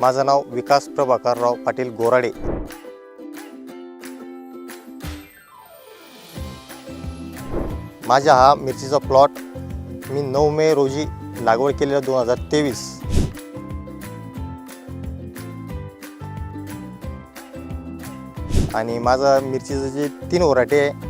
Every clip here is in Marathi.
माझं नाव विकास प्रभाकरराव पाटील गोराडे. माझा हा मिरचीचा प्लॉट मी नऊ मे रोजी लागवड केलेला दोन हजार तेवीस. आणि माझं मिरचीचं जे तीन वराटे आहे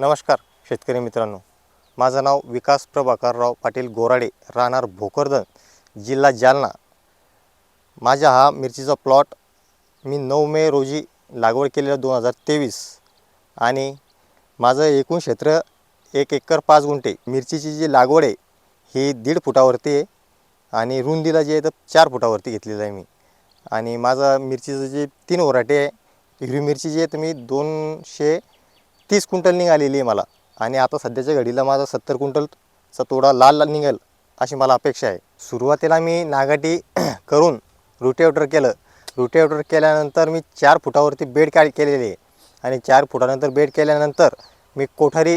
नमस्कार शेतकरी मित्रांनो. माझं नाव विकास प्रभाकरराव पाटील गोराडे राहणार भोकरदन जिल्हा जालना. माझा हा मिरचीचा प्लॉट मी नऊ मे रोजी लागवड केलेला दोन हजार तेवीस आणि माझं एकूण क्षेत्र एक एकर पाच गुंठे. मिरचीची जी लागवड आहे ही दीड फुटावरती आहे आणि रुंदीला जे आहे तर चार फुटावरती घेतलेलं आहे मी. आणि माझं मिरचीचं जे तीन वराटे आहे हिरवी मिरची जी आहे तर मी दोनशे तीस क्विंटल निघालेली आहे मला. आणि आता सध्याच्या घडीला माझा सत्तर क्विंटलचा तोडा लाल लाल निघेल अशी मला अपेक्षा आहे. सुरुवातीला मी नागाटी करून रुटेवटर केलं. रुटेवटर केल्यानंतर मी चार फुटावरती बेड काढ केलेली आहे. आणि चार फुटानंतर बेड केल्यानंतर मी कोठारी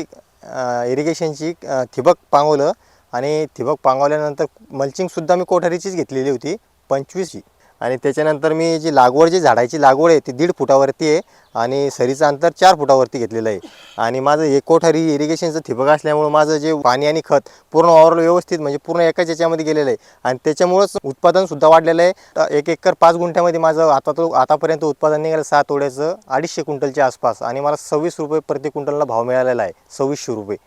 इरिगेशनची थिबक ठिबक पांगवलं. आणि ठिबक पांगवल्यानंतर मल्चिंगसुद्धा मी कोठारीचीच घेतलेली होती पंचवीसची. आणि त्याच्यानंतर मी जी लागवड जी झाडाची लागवड आहे ती दीड फुटावरती आहे आणि सरीचं अंतर चार फुटावरती घेतलेलं आहे. आणि माझं एक कोठारी इरिगेशनचं ठिबक असल्यामुळं माझं जे पाणी आणि खत पूर्ण ओव्हरऑल व्यवस्थित म्हणजे पूर्ण एकाच याच्यामध्ये गेलेलं आहे. आणि त्याच्यामुळंच उत्पादनसुद्धा वाढलेलं आहे. तर एक एकर पाच गुंठ्यामध्ये माझं आता तो आतापर्यंत उत्पादन निघालं सात तोड्याचं अडीचशे क्विंटलच्या आसपास आणि मला सव्वीस रुपये प्रति क्विंटलला भाव मिळालेला आहे. सव्वीसशे रुपये.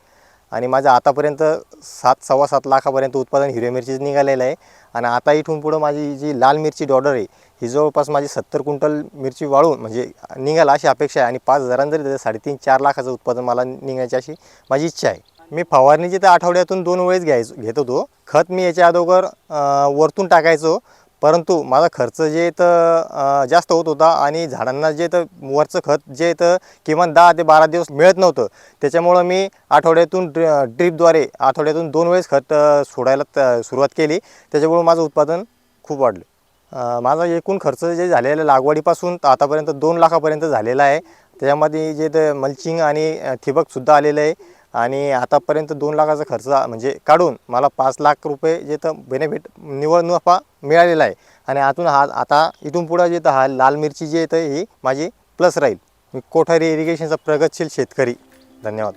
आणि माझं आतापर्यंत सात सव्वा सात लाखापर्यंत उत्पादन हिरव्या मिरचीचं निघालेलं आहे. आणि आता इथून पुढं माझी जी लाल मिरची डॉडर आहे ही जवळपास माझी सत्तर क्विंटल मिरची वाळून म्हणजे निघाला अशी अपेक्षा आहे. आणि पाच हजारांनी जरी त्याचं साडेतीन चार लाखाचं उत्पादन मला निघण्याची अशी माझी इच्छा आहे. मी फवारणीची तर आठवड्यातून दोन वेळेस घ्यायचो घेत होतो. खत मी याच्या अगोदर वरतून टाकायचो. परंतु माझा खर्च जे तर जास्त होत होता आणि झाडांना जे तर वरचं खत जे तर किमान दहा ते बारा दिवस मिळत नव्हतं त्याच्यामुळं मी आठवड्यातून ड्रि ड्रीपद्वारे आठवड्यातून दोन वेळेस खत सोडायला त- सुरुवात केली. त्याच्यामुळं माझं उत्पादन खूप वाढलं. माझा एकूण खर्च जे झालेला लागवडीपासून तर आतापर्यंत दोन लाखापर्यंत झालेला आहे. त्याच्यामध्ये जे तर मल्चिंग आणि ठिबकसुद्धा आलेलं आहे. आणि आतापर्यंत दोन लाखाचा खर्च म्हणजे काढून मला पाच लाख रुपये जे तर बेनिफिट निवड नफा मिळालेला आहे. आणि आतून हा आता इथून पुढं जे तर हा लाल मिरची जी येतं ही माझी प्लस राहील. मी कोठारी इरिगेशनचा प्रगतशील शेतकरी. धन्यवाद.